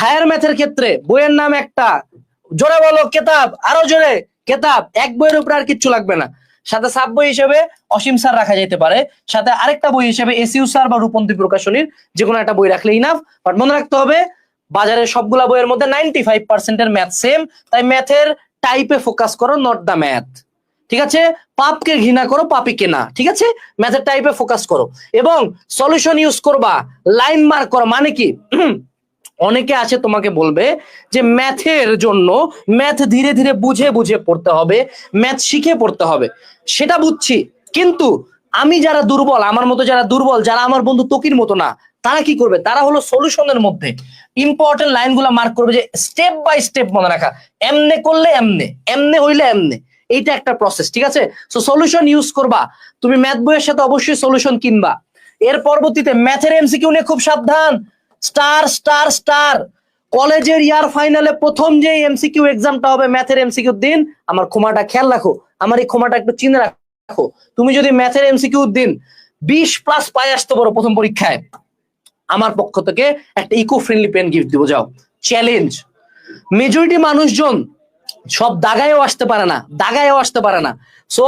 Higher ম্যাথের ক্ষেত্রে বইয়ের নাম একটা। জোরে বলো, কেতাব, আরও জোরে। কেতাব, এক বইয়ের উপরে আর কিচ্ছু লাগবে না। সাথে সাব বই হিসেবে অসীম স্যার রাখা যেতে পারে। সাথে আরেকটা বই হিসেবে এসিউ স্যার বা রূপন্তী প্রকাশনীর যে কোনো একটা বই রাখলে ইনাফ বাট মনে রাখতে হবে বাজারের সবগুলা বইয়ের মধ্যে নাইনটি ফাইভ পার্সেন্টের ম্যাথ সেম তাই ম্যাথের টাইপে ফোকাস করো নট দ্য ম্যাথ ঠিক আছে? পাপকে ঘৃণা করো, পাপিকে না। ঠিক আছে? ম্যাথের টাইপে ফোকাস করো। এবং সলিউশন ইউজ করবা লাইন মার্ক করো মানে কি? অনেকে আছে তোমাকে বলবে যে ম্যাথের জন্য ম্যাথ ধীরে ধীরে বুঝে বুঝে পড়তে হবে, ম্যাথ শিখে পড়তে হবে। সেটা বুঝছি, কিন্তু আমি যারা দুর্বল, আমার মতো যারা দুর্বল, যারা আমার বন্ধু তকির মতো না, তারা কি করবে? তারা হলো সলিউশনের মধ্যে। ইম্পর্টেন্ট লাইনগুলো মার্ক করবে যে স্টেপ বাই স্টেপ মনে রাখা। এমনে করলে এমনে এমনে হইলে এমনে। এইটা একটা প্রসেস ঠিক আছে? সো সলিউশন ইউজ করবা। তুমি ম্যাথ বইয়ের সাথে অবশ্যই সলিউশন কিনবা। এর পরবর্তীতে ম্যাথের এমসিকিউ নিয়ে খুব সাবধান। Star star star. কলেজের ইয়ার ফাইনালে প্রথম যে এমসিকিউ এক্সামটা হবে ম্যাথের এমসিকিউ দিন, আমার ক্ষমাটা খেয়াল রাখো। আমার এই ক্ষমাটা একটু চিনে রাখো। তুমি যদি ম্যাথের এমসিকিউ দিন, বিশ প্লাস পাই আসতে পারো প্রথম পরীক্ষায়। আমার পক্ষ থেকে একটা ইকো ফ্রেন্ডলি পেন গিফট দিব, যাও। চ্যালেঞ্জ মেজরিটি মানুষজন সব দাগায়ও আসতে পারে না, দাগায়ও আসতে পারে না। সো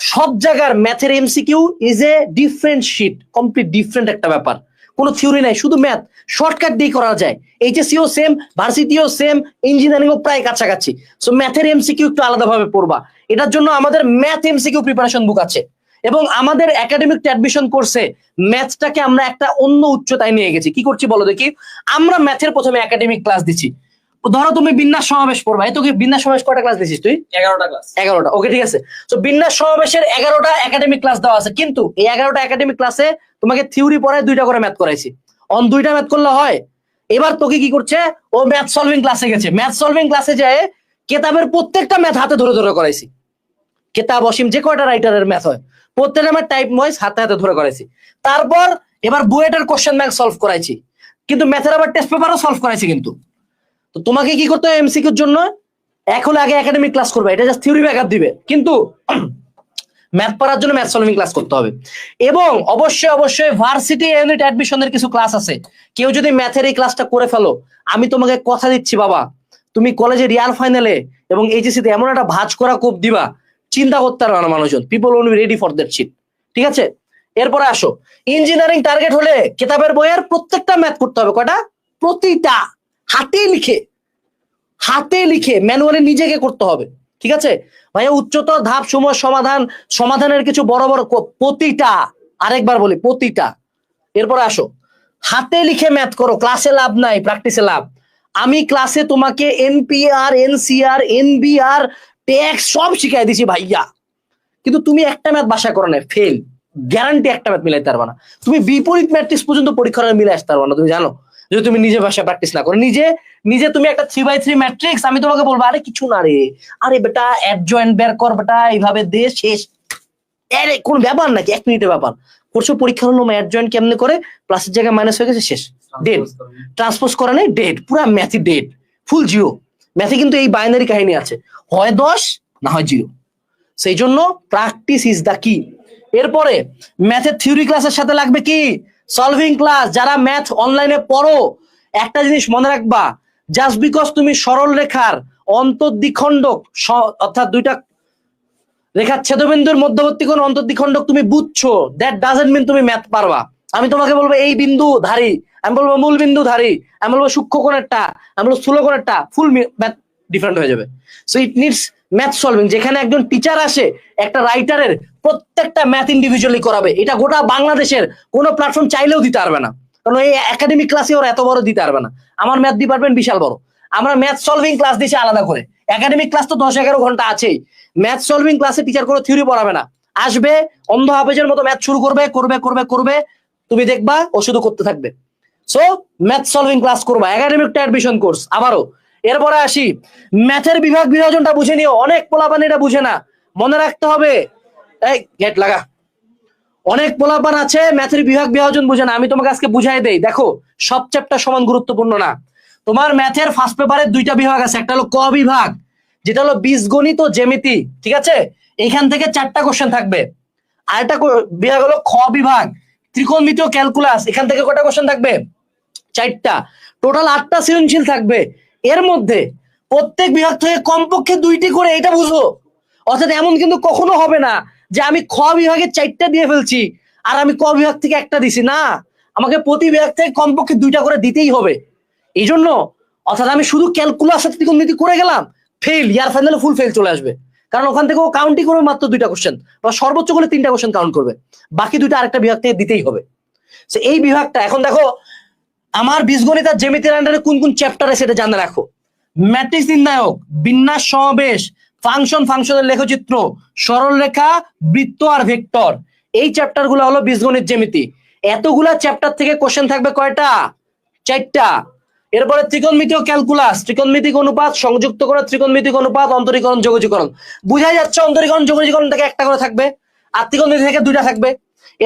সব জায়গার ম্যাথের MCQ is a different shit complete different একটা ব্যাপার। কোনো থিওরি নাই, শুধু ম্যাথ শর্টকাট দিয়ে করা যায়। এইচএসিও সেম ভার্সিটিও সেম ইঞ্জিনিয়ারিংও প্রায় কাছাকাছি। সো ম্যাথের এমসিকিউ একটু আলাদাভাবে পড়বা। এটার জন্য আমাদের ম্যাথ এমসিকিউ প্রিপারেশন বুক আছে। এবং আমাদের একাডেমিক অ্যাডমিশন কোর্সে ম্যাথটাকে আমরা একটা অন্য উচ্চতায় নিয়ে গেছি। কি করছি বলো দেখি? আমরা ম্যাথের প্রথমে একাডেমিক ক্লাস দিচ্ছি ধরো তুমি বিন্যাস সমাবেশ পড়বা। এই তো কি বিন্যাস সমাবেশ কয়টা ক্লাস দিছিস তুই? এগারোটা ক্লাস এগারোটা। ওকে ঠিক আছে। তো বিন্যাস সমাবেশের এগারোটা একাডেমিক ক্লাস দেওয়া আছে। কিন্তু এই এগারোটা একাডেমিক ক্লাসে তোমাকে থিওরি পড়ায় দুইটা করে ম্যাথ করাইছি। অন দুইটা ম্যাথ করলে হয় এবার তোকে কি করছে? ও ম্যাথ সলভিং ক্লাসে গেছে। ম্যাথ সলভিং ক্লাসে যায় কেতাবের প্রত্যেকটা ম্যাথ হাতে ধরে ধরে করাইছি। কেতাব অসীম যে কয়টা রাইটারের ম্যাথ হয় প্রত্যেকটা ম্যাথ টাইপ ওয়াইজ হাতে হাতে ধরে করাইছি। তারপর এবার বুয়েটের কোশ্চেন ব্যাংক সলভ করাইছি। কিন্তু ম্যাথের আবার টেস্ট পেপারও সলভ করাইছি কিন্তু। তো তোমাকে কি করতে হবে এমসিকিউর জন্য? এখন আগে একাডেমিক ক্লাস করবে, এটা জাস্ট থিওরি ব্যাকআপ দিবে। কিন্তু ম্যাথ পড়ার জন্য ম্যাথ সলভিং ক্লাস করতে হবে। এবং অবশ্যই অবশ্যই ভার্সিটি ইউনিট অ্যাডমিশনের কিছু ক্লাস আছে। কেউ যদি ম্যাথের এই ক্লাসটা করে ফেলো, আমি তোমাকে কথা দিচ্ছি বাবা। তুমি কলেজে রিয়াল ফাইনালে এবং এইচএসিতে এমন একটা ভাঁজ করা কোপ দিবা, চিন্তা করতে পারবে না মানুষজন। People on ready for that sheet ঠিক আছে? এরপরে আসো। ইঞ্জিনিয়ারিং টার্গেট হলে কিতাবের বইয়ের প্রত্যেকটা ম্যাথ করতে হবে। কয়টা? প্রতিটা। হাতে লিখে হাতে লিখে ম্যানুয়ালি নিজেকে করতে হবে, ঠিক আছে? ভাইয়া, উচ্চতর ধাপ সমূহ সমাধান, সমাধানের কিছু বড় বড় প্রতিটা, আরেকবার বলি, প্রতিটা। এরপরে আসো। হাতে লিখে ম্যাথ করো ক্লাসে লাভ নাই প্র্যাকটিসে লাভ। আমি ক্লাসে তোমাকে এনপিআর এনসিআর এনবিআর ট্যাক্স সব শিখাই দিছি ভাইয়া। কিন্তু তুমি একটা ম্যাথ বাসা করো না ফেল গ্যারান্টি একটা ম্যাথ মিলাইতে পারবে না। তুমি বিপরীত ম্যাট্রিক্স পর্যন্ত পরীক্ষা মিলে আসতে পারবে না, তুমি জানো? যদি তুমি নিজে ভাষা প্র্যাকটিস না করো। নিজে নিজে তুমি একটা থ্রি বাই থ্রি ম্যাট্রিক্স আমি তোমাকে বলব আরে কিছু না রে। আরে বেটা অ্যাডজয়েন্ট বের কর বেটা এইভাবে দে শেষ। আরে কোন ব্যাপার নাকি? এক মিনিটের ব্যাপার। করছ পরীক্ষা হলো অ্যাডজয়েন্ট কেমনে করে? প্লাসের জায়গায় মাইনাস হয়ে গেছে শেষ। ডেট ট্রান্সপোজ করা নেই। ডেট পুরা ম্যাথি ডেট ফুল জিরো ম্যাথে কিন্তু এই বাইনারি কাহিনী আছে। হয় দশ না হয় জিরো সেই জন্য প্র্যাকটিস ইজ দ্য কি এরপরে ম্যাথের থিওরি ক্লাসের সাথে লাগবে কি? সলভিং ক্লাস যারা ম্যাথ অনলাইনে পড়ো, একটা জিনিস মনে রাখবা জাস্ট বিকজ তুমি সরল রেখার অন্তর্দ্বিখণ্ডক অর্থাৎ দুইটা রেখার ছেদবিন্দুর মধ্যবর্তী কোন অন্তর্দ্বিখণ্ডক তুমি বুঝছ দ্যাট ডাজেন্ট মিন তুমি ম্যাথ পারবা। আমি তোমাকে বলব এই বিন্দু ধারি, আমি বলব মূল বিন্দু ধারি, আমি বলব সূক্ষ্ম কোণেরটা, আমি বলব স্থূল কোণেরটা ফুল ম্যাথ ডিফারেন্ট হয়ে যাবে। So it needs math solving যেখানে একজন টিচার আসে, একটা রাইটারের প্রত্যেকটা ম্যাথ ইন্ডিভিজুয়ালি করাবে। এটা গোটা বাংলাদেশের কোনো প্ল্যাটফর্ম চাইলেও দিতে পারবে না। কারণ এই একাডেমিক ক্লাসে ওরা এত বড় দিতে পারবে না। আমার ম্যাথ ডিপার্টমেন্ট বিশাল বড়। আমরা ম্যাথ সলভিং ক্লাস দিচ্ছি আলাদা করে। একাডেমিক ক্লাস তো দশ এগারো ঘণ্টা আছেই। ম্যাথ সলভিং ক্লাসে টিচার কোনো থিওরি পড়াবে না। আসবে, অন্ধ হাফেজের মতো ম্যাথ শুরু করবে করবে করবে করবে। তুমি দেখবা, ও শুধু করতে থাকবে। সো ম্যাথ সলভিং ক্লাস করবা। একাডেমিক অ্যাডমিশন কোর্স আবারও। এরপরে আসি। ম্যাথের বিভাগ বিভাজনটা বুঝে নিও। অনেক পোলাপান এটা বুঝে না। মনে রাখতে হবে, এই গেট লাগা। অনেক পোলাপান আছে, ম্যাথের বিভাগ বিভাজন বুঝে না। আমি তোমাকে আজকে বুঝাই দেই। দেখো, সব চ্যাপ্টার সমান গুরুত্বপূর্ণ না। তোমার ম্যাথের ফার্স্ট পেপারের দুইটা বিভাগ আছে। একটা হলো ক বিভাগ, যেটা হলো বীজগণিত ও জ্যামিতি। ঠিক আছে? এখান থেকে চারটা কোশ্চেন থাকবে। আরেকটা বিভাগ হলো খ বিভাগ ত্রিকোণমিতি ও ক্যালকুলাস এখান থেকে কটা কোশ্চেন থাকবে? চারটা। টোটাল আটটা সৃজনশীল থাকবে। এর মধ্যে প্রত্যেক বিভাগ থেকে কমপক্ষে দুইটি করে এটা বুঝো অর্থাৎ এমন কিন্তু কখনো হবে না যে আমি খ বিভাগে চারটা দিয়ে ফেলছি আর আমি ক বিভাগ থেকে একটা দিছি। না, আমাকে প্রতি বিভাগ থেকে কমপক্ষে দুইটা করে দিতেই হবে। এই জন্য অর্থাৎ আমি শুধু ক্যালকুলাস ত্রিকোণমিতি করে গেলাম ফেল ইয়ার ফাইনালে ফুল ফেল চলে আসবে। কারণ ওখান থেকে ও কাউন্টই করবে মাত্র দুইটা কোশ্চেন বা সর্বোচ্চ করে তিনটা কোশ্চেন কাউন্ট করবে। বাকি দুইটা আরেকটা বিভাগ থেকে দিতেই হবে। এই বিভাগটা, এখন দেখো আমার বীজগণিত আর জ্যামিতির আন্ডারে কোন কোন চ্যাপ্টার আছে সেটা জানা রাখো। ম্যাট্রিক্স নির্ণায়ক, বিন্যাস সমাবেশ ফাংশন ফাংশনের লেখচিত্র সরলরেখা বৃত্ত আর ভেক্টর। এই চ্যাপ্টারগুলো হলো বীজগণিত জ্যামিতি। এতগুলা চ্যাপ্টার থেকে কোশ্চেন থাকবে কয়টা? চারটা। এরপরে ত্রিকোণমিতি ও ক্যালকুলাস ত্রিকোণমিতিক অনুপাত, সংযুক্ত করে ত্রিকোণমিতিক অনুপাত, অন্তরীকরণ, যোগজীকরণ। বুঝাই যাচ্ছে অন্তরীকরণ, যোগজীকরণ থেকে একটা করে থাকবে, আর ত্রিকোণমিতি থেকে দুইটা থাকবে।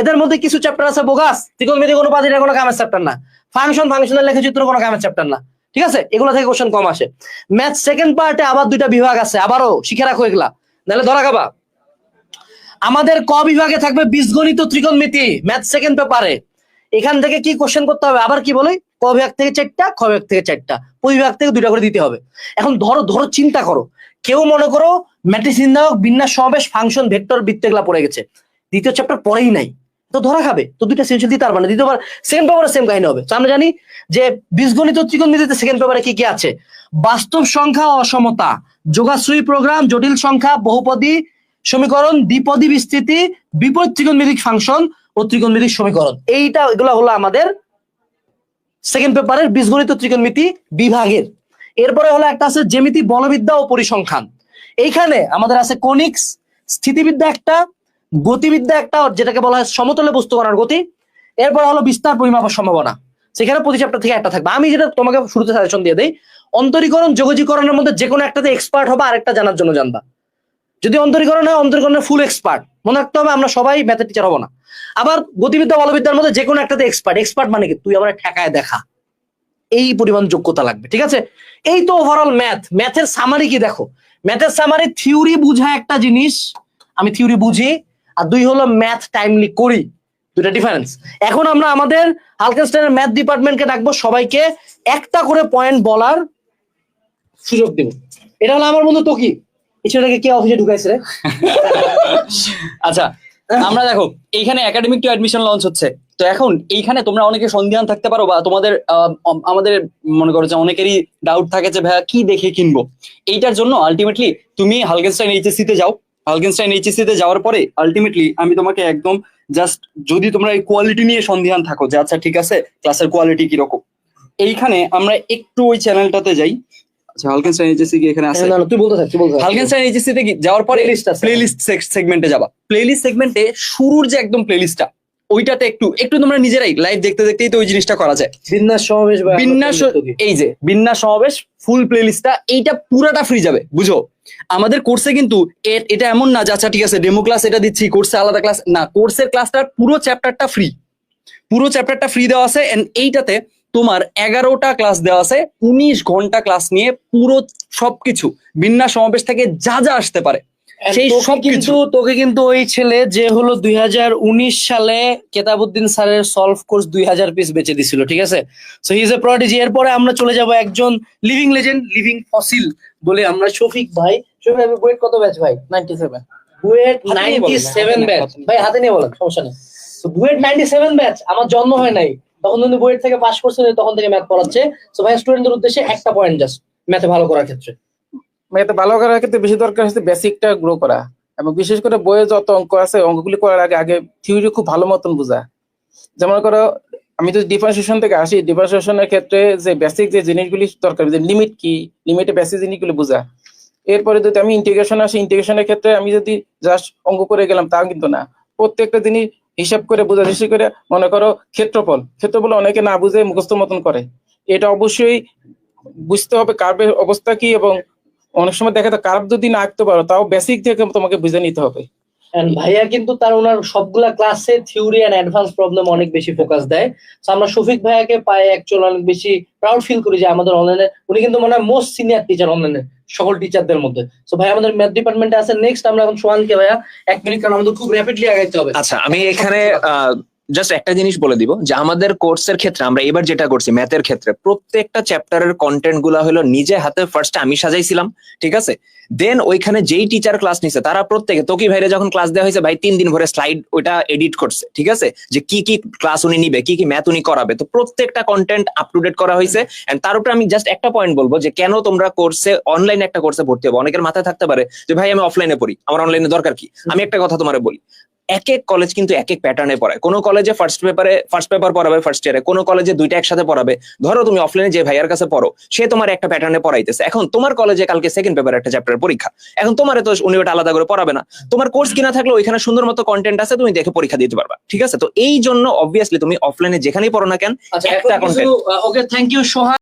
এদের মধ্যে কিছু চ্যাপ্টার আছে বোগাস ত্রিকোণমিতিক অনুপাত এটা কোনো কামের চ্যাপ্টার না। ফাংশন ফাংশনের লেখচিত্র কোনো কামের চ্যাপ্টার না। ঠিক আছে? এগুলো থেকে কোশ্চেন কম আসে। ম্যাথ সেকেন্ড পার্টে আবার দুইটা বিভাগ আছে। আবারও শিখে রাখো এগুলা। নাহলে ধরা খাবা। আমাদের ক বিভাগে থাকবে বীজগণিত ত্রিকোণমিতি ম্যাথ সেকেন্ড পেপারে এখান থেকে কি কোশ্চেন করতে হবে? আবার কি বলে? ক বিভাগ থেকে চারটা, খ বিভাগ থেকে চারটা। ওই বিভাগ থেকে দুইটা করে দিতে হবে। এখন ধরো ধরো, চিন্তা করো। কেউ মনে করো ম্যাট্রিক্স নির্ণায়ক বিন্যাস সমাবেশ ফাংশন ভেক্টর বৃত্ত এগুলা পড়ে গেছে। দ্বিতীয় চ্যাপ্টার পরেই নাই। তো ধরা খাবে। তো দুইটা সেনশন দিতে পারবে না দ্বিতীয়বার সেকেন্ড পেপারে সেম কাহিনী হবে। তো আমরা জানি যে বীজগণিত ত্রিকোণমিতিতে সেকেন্ড পেপারে কি কি আছে? বাস্তব সংখ্যা অসমতা, যোগাশ্রয়ী প্রোগ্রাম জটিল সংখ্যা, বহুপদী সমীকরণ, দ্বিপদী বিস্তৃতি, বিপরীত ত্রিকোণমিতিক ফাংশন ও ত্রিকোণমিতিক সমীকরণ। এইটা, এগুলো হলো আমাদের সেকেন্ড পেপারের বীজগণিত ত্রিকোণমিতি বিভাগের। এরপরে হলো একটা আছে জ্যামিতি বলবিদ্যা ও পরিসংখ্যান। এইখানে আমাদের আছে কোনিক্স, স্থিতিবিদ্যা একটা গতিবিদ্যা একটা যেটাকে বলা হয় সমতলে বস্তু করার গতি। এরপর হলো বিস্তার পরিমাপের সম্ভাবনা। সেখানে প্রতি চ্যাপ্টার থেকে একটা থাকবে। আমি যেটা তোমাকে শুরুতে সাজেশন দিয়ে দেই, অন্তরীকরণ, যোগজীকরণের মধ্যে যে কোনো একটাতে এক্সপার্ট হবে, আরেকটা জানার জন্য জানবা। যদি অন্তরীকরণ হয়, অন্তরীকরণের ফুল এক্সপার্ট মনে রাখতে হবে আমরা সবাই ম্যাথের টিচার হব না। আবার গতিবিদ্যা বলবিদ্যার মধ্যে যে কোনো একটাতে এক্সপার্ট এক্সপার্ট মানে কি? তুই আমার ঠেকায় দেখা। এই পরিমাণ যোগ্যতা লাগবে, ঠিক আছে? এই তো ওভারঅল ম্যাথ ম্যাথের সামারি কি দেখো? ম্যাথের সামারি থিওরি বুঝা একটা জিনিস। আমি থিওরি বুঝি। আর দুই হলো ম্যাথ টাইমলি করি। দুটা ডিফারেন্স এখন আমরা আমাদের হালকেনস্টাইনের ম্যাথ ডিপার্টমেন্টকে ডাকবো, সবাইকে একটা করে পয়েন্ট বলার সুযোগ দেব। এটা হলো আমার বন্ধু তোকি এই ছেলেটাকে কে অফিসে ঢুকাইছে রে? আচ্ছা আমরা দেখো, এইখানে একাডেমিক টু অ্যাডমিশন লঞ্চ হচ্ছে। তো এখন এইখানে তোমরা অনেকে সন্ধিয়ান থাকতে পারো বা তোমাদের আমাদের মনে করো যে অনেকেরই ডাউট থাকে যে, ভাইয়া, কি দেখে কিনবো? এইটার জন্য আলটিমেটলি তুমি হালকেনস্টাইন এইচএসসি তে যাও। হালকেনস্টাইন এইচএসসি তে যাওয়ার পরে আলটিমেটলি আমি তোমাকে একদম জাস্ট যদি তোমরা এই কোয়ালিটি নিয়ে সন্ধিহান থাকো যে আচ্ছা ঠিক আছে ক্লাসের কোয়ালিটি কীরকম? এইখানে আমরা একটু ওই চ্যানেলটাতে যাই। আচ্ছা হালকেনস্টাইন এইচএসসি কি এখানে আছে? না, না, তুই বলতে থাক তুই বলতে থাক। হালকেনস্টাইন এইচএসসি তে কি- যাওয়ার পরে প্লেলিস্ট আছে। প্লেলিস্ট সেগমেন্টে যাবা। প্লেলিস্ট সেগমেন্টে শুরুর যে একদম প্লেলিস্টটা ওইটাতে একটু একটু তোমরা নিজেরাই লাইভ দেখতে দেখতেই তো ওই জিনিসটা করা যায়। বিন্যাস সমাবেশ বিন্যাস এই যে বিন্যাস সমাবেশ ফুল প্লেলিস্টটা এইটা পুরাটা ফ্রি যাবে বুঝো? আমাদের কোর্সে কিন্তু এটা এমন না যে আচ্ছা ঠিক আছে ডেমো ক্লাস এটা দিচ্ছি কোর্সে আলাদা ক্লাস না কোর্সের ক্লাসটার পুরো চ্যাপ্টারটা ফ্রি পুরো চ্যাপ্টারটা ফ্রি দেওয়া আছে এন্ড এইটাতে তোমার এগারোটা ক্লাস দেওয়া আছে উনিশ ঘণ্টা ক্লাস নিয়ে পুরো সবকিছু। বিন্যাস সমাবেশ থেকে যা যা আসতে পারে। সেই কিন্তু তোকে কিন্তু ওই ছেলে যে হলো দুই হাজার উনিশ সালে কেতাবুদ্দিন স্যারের সলভ কোর্স দুই হাজার পিস বেচে দিছিল ঠিক আছে? So he is a prodigy এরপরে আমরা চলে যাব একজন লিভিং লেজেন্ড লিভিং ফসিল বলে আমরা শফিক ভাই। শফিক ভাই বুয়েট কত ব্যাচ ভাই? Ninety seven BUET ninety seven batch ভাই হাতে নিয়ে বলেন সমস্যা নেই। বুয়েট নাইনটি সেভেন ব্যাচ আমার জন্ম হয় নাই। তখন কিন্তু বুয়েট থেকে পাস করছে তখন থেকে ম্যাথ পড়াচ্ছে। সো ভাই স্টুডেন্টদের উদ্দেশ্যে একটা পয়েন্ট জাস্ট ম্যাথে ভালো করার ক্ষেত্রে। মেয়েতে ভালো করার ক্ষেত্রে বেশি দরকার হচ্ছে বেসিকটা গ্রো করা। এবং বিশেষ করে বইয়ে যত অঙ্ক আছে, অঙ্কগুলি করার আগে আগে থিওরি খুব ভালো মতন বোঝা। যেমন করো, আমি যদি ডিফারেন্সিয়েশন থেকে আসি ডিফারেন্সিয়েশনের ক্ষেত্রে যে বেসিক যে জিনিসগুলি দরকার, যে লিমিট কি লিমিটে বেসিক জিনিসগুলি বোঝা। এরপরে যদি আমি ইন্টিগ্রেশন আসি ইন্টিগ্রেশনের ক্ষেত্রে আমি যদি জাস্ট অঙ্ক করে গেলাম, তাও কিন্তু না। প্রত্যেকটা জিনিস হিসাব করে বোঝা বিশেষ করে মনে করো ক্ষেত্রফল। ক্ষেত্রফল অনেকে না বুঝে মুখস্থ মতন করে। এটা অবশ্যই বুঝতে হবে কার্ভের অবস্থা কি এবং অনেক সময় দেখা যায় কার্ভ যদি না আঁকতে পারো তাও বেসিক থেকে তোমাকে বুঝে নিতে হবে। ভাইয়া কিন্তু তার ওনার সবগুলা ক্লাসে থিওরি এন্ড অ্যাডভান্স প্রবলেম অনেক বেশি ফোকাস দেয়। তো আমরা শফিক ভাইয়াকে পায়ে অ্যাকচুয়ালি অনেক বেশি প্রাউড ফিল করি যে আমাদের অনলাইনে উনি কিন্তু মনে হয় মোস্ট সিনিয়র টিচার অনলাইনে সকল টিচারদের মধ্যে। তো ভাই আমাদের ম্যাথ ডিপার্টমেন্টে আছে। নেক্সট আমরা এখন সোহানকে ভাইয়া এক মিনিট কারণ আমাদের খুব র্যাপিডলি আগাইতে হবে। আচ্ছা আমি এখানে আহ, জাস্ট একটা জিনিস বলে দিব যে আমাদের কোর্সের ক্ষেত্রে, আমরা এবার যেটা করছি ম্যাথের ক্ষেত্রে, প্রত্যেকটা চ্যাপ্টারের কন্টেন্টগুলা হলো নিজে হাতে ফার্স্ট আমি সাজাইছিলাম, ঠিক আছে? দেন ওইখানে যেই টিচার ক্লাস নিছে, তারা প্রত্যেকে, তোকি ভাইরে যখন ক্লাস দেওয়া হয়েছে, ভাই তিন দিন ভরে স্লাইড ওইটা এডিট করছে, ঠিক আছে? যে কি কি ক্লাস উনি নিবে, কি কি ম্যাথ উনি করাবে, তো প্রত্যেকটা কন্টেন্ট আপ টু ডেট করা হয়েছে। এন্ড তার উপরে আমি জাস্ট একটা পয়েন্ট বলব যে কেন তোমরা কোর্সে অনলাইনে একটা কোর্সে ভর্তি হবে? অনেকের মাথায় থাকতে পারে যে, ভাই আমি অফলাইনে পড়ি, আমার অনলাইনে দরকার কি? আমি একটা কথা তোমার বলি এক এক কলেজ কিন্তু এক এক প্যাটার্নে পড়ায়। কোনো কলেজে ফার্স্ট পেপারে ফার্স্ট পেপার পড়াবে ফার্স্ট ইয়ারে কোনো কলেজে দুইটা একসাথে পড়াবে। ধরো তুমি অফলাইনে যে ভাইয়ার কাছে পড়ো সে তোমার একটা প্যাটার্নে পড়াইতেছে। এখন তোমার কলেজে কালকে সেকেন্ড পেপার একটা চ্যাপ্টার পরীক্ষা। এখন তোমার তো উনি ওটা আলাদা করে পড়াবে না। তোমার কোর্স কিনা থাকলে ওইখানে সুন্দর মতো কন্টেন্ট আছে তুমি দেখে পরীক্ষা দিতে পারবা। ঠিক আছে? তো এই জন্য অবভিয়াসলি তুমি অফলাইনে যেখানেই পড়ো না কেন আচ্ছা একটা কিছু ওকে থ্যাংক ইউ সোহা